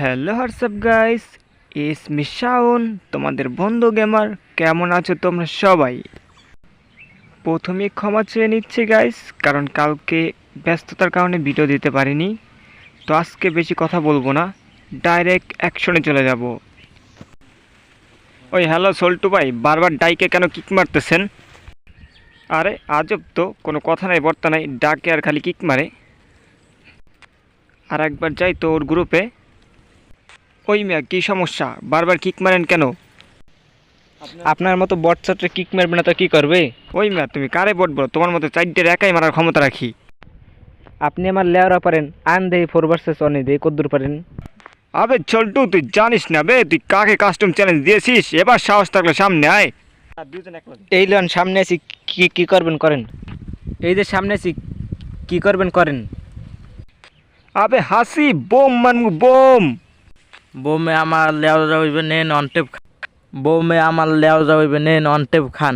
Hello, WhatsApp guys? ইস মিশাউন, তোমাদের বন্ধু গেমার, কেমন আছো তোমরা সবাই? প্রথমে ক্ষমা চেয়ে নিচ্ছি গাইস, কারণ কালকে ব্যস্ততার কারণে ভিডিও দিতে পারিনি। তো আজকে বেশি কথা বলব না ডাইরেক্ট অ্যাকশনে চলে যাব। ওই হ্যালো, সল্টু ভাই, বারবার ডাইকে কেন কিক মারতেছেন? আরে, আজব তো, কোনো কথা নাই, বর্তা নাই, ডাকে আর খালি কিক মারে। আর একবার যাই তো ওর গ্রুপে ওই মিয়া কী সমস্যা? বারবার কিক মারেন কেন? আপনার মতো বট ছাত্রে কিক মারবে না তো কি করবে? ওই মিয়া তুমি কারে বট বলো? তোমার মতো চারটের একাই মারার ক্ষমতা রাখি। আপনি আমার লেয়ারা পারেন আন দেই ফোর ভার্সেস অনে দেই কদ্দুর পারেন। আবে চল্টু তুই জানিস না বে? তুই কাকে কাস্টম চ্যালেঞ্জ দিয়েছিস? এবার সাহস থাকলে সামনে আয়। এই লন সামনে আছি কি কি করবেন করেন? এই যে সামনে আছি কি করবেন করেন? আবে হাসি বোম মানমু বোম। বৌমে আমার লেও যাইবে নেন অনটেপ বৌমে আমার লেও যাইবে নেন অনটেপ খান।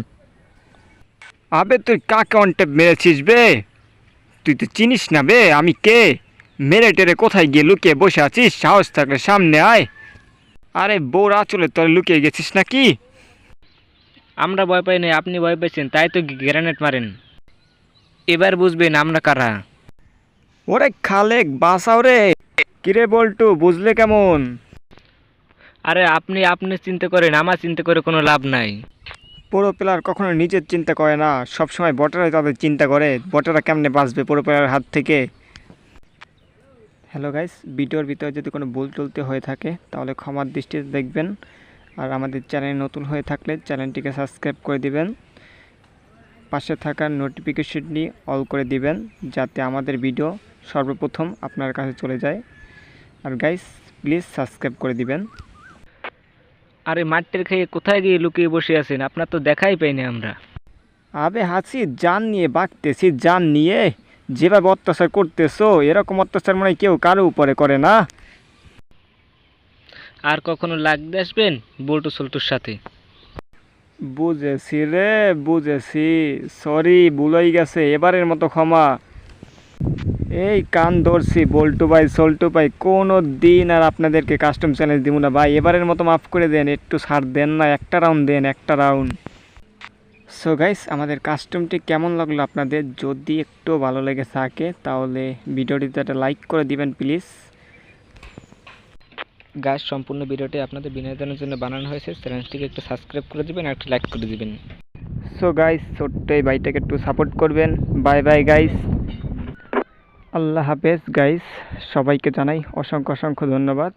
আবে তুই কাকে অনটেপ মেরেছিস বে? তুই তো চিনিস না বে আমি কে? মেরে টেরে কোথায় গিয়ে লুকিয়ে বসে আছিস? সাহস থাকলে সামনে আয়। আরে বউর আচলে তোর লুকিয়ে গেছিস নাকি? আমরা ভয় পাই নাই আপনি ভয় পাইছেন তাই তো গ্রেনেড মারেন। এবার বুঝবেন আমরা কারা। ওরে খালেক বাসাও রে। কিরে বল্টু বুঝলে কেমন? আরে আপনি আপনি চিন্তা করেন, আমার চিন্তা করে কোনো লাভ নাই। পুরো প্লেয়ার কখনো নিজের চিন্তা করে না। সব সময় বটেরাই তাদের চিন্তা করে। বটেরা কেমনে বাঁচবে পুরো প্লেয়ারের হাত থেকে? হ্যালো গাইস ভিডিওর ভিতরে যদি কোনো ভুল টুলতে হয়ে থাকে, তাহলে ক্ষমার দৃষ্টিতে দেখবেন। আর আমাদের চ্যানেল নতুন হয়ে থাকলে চ্যানেলটিকে সাবস্ক্রাইব করে দিবেন। পাশে থাকা নোটিফিকেশনটি অল করে দিবেন, যাতে আমাদের ভিডিও সর্বপ্রথম আপনার কাছে চলে যায়। আর গাইস প্লিজ সাবস্ক্রাইব করে দিবেন। আরে মাঠটের খেয়ে কোথায় গিয়ে লুকিয়ে বসে আছেন? আপনার তো দেখাই পাইনি আমরা। আবে হাসি জান নিয়ে বাঁকতেছি জান নিয়ে। যেভাবে অত্যাচার করতেছো এরকম অত্যাচার মানে কেউ কারও উপরে করে না। আর কখনো লাগতে আসবেন বল্টু সল্টুর সাথে? বুঝেছি রে বুঝেছি। সরি ভুলই গেছে এবারের মতো ক্ষমা। এই কান ধরছি, বল্টু ভাই, সল্টু ভাই, কোনো দিন আর আপনাদেরকে কাস্টম চ্যালেঞ্জ দিব না ভাই। এবারের মতো মাফ করে দেন, একটু ছাড় দেন না, একটা রাউন্ড দেন, একটা রাউন্ড সো গাইস আমাদের কাস্টমটি কেমন লাগল আপনাদের? যদি একটু ভালো লেগে থাকে, তাহলে ভিডিওটিতে একটা লাইক করে দিবেন প্লিজ গাছ সম্পূর্ণ ভিডিওটি আপনাদের বিনোদনের জন্য বানানো হয়েছে। চ্যানেলটিকে একটু সাবস্ক্রাইব করে দিবেন আর একটা লাইক করে দিবেন। সো গাইস ছোট্ট এই ভাইটাকে একটু সাপোর্ট করবেন। বাই বাই গাইস আল্লাহ হাফেজ গাইস সবাইকে জানাই অসংখ্য অসংখ্য ধন্যবাদ।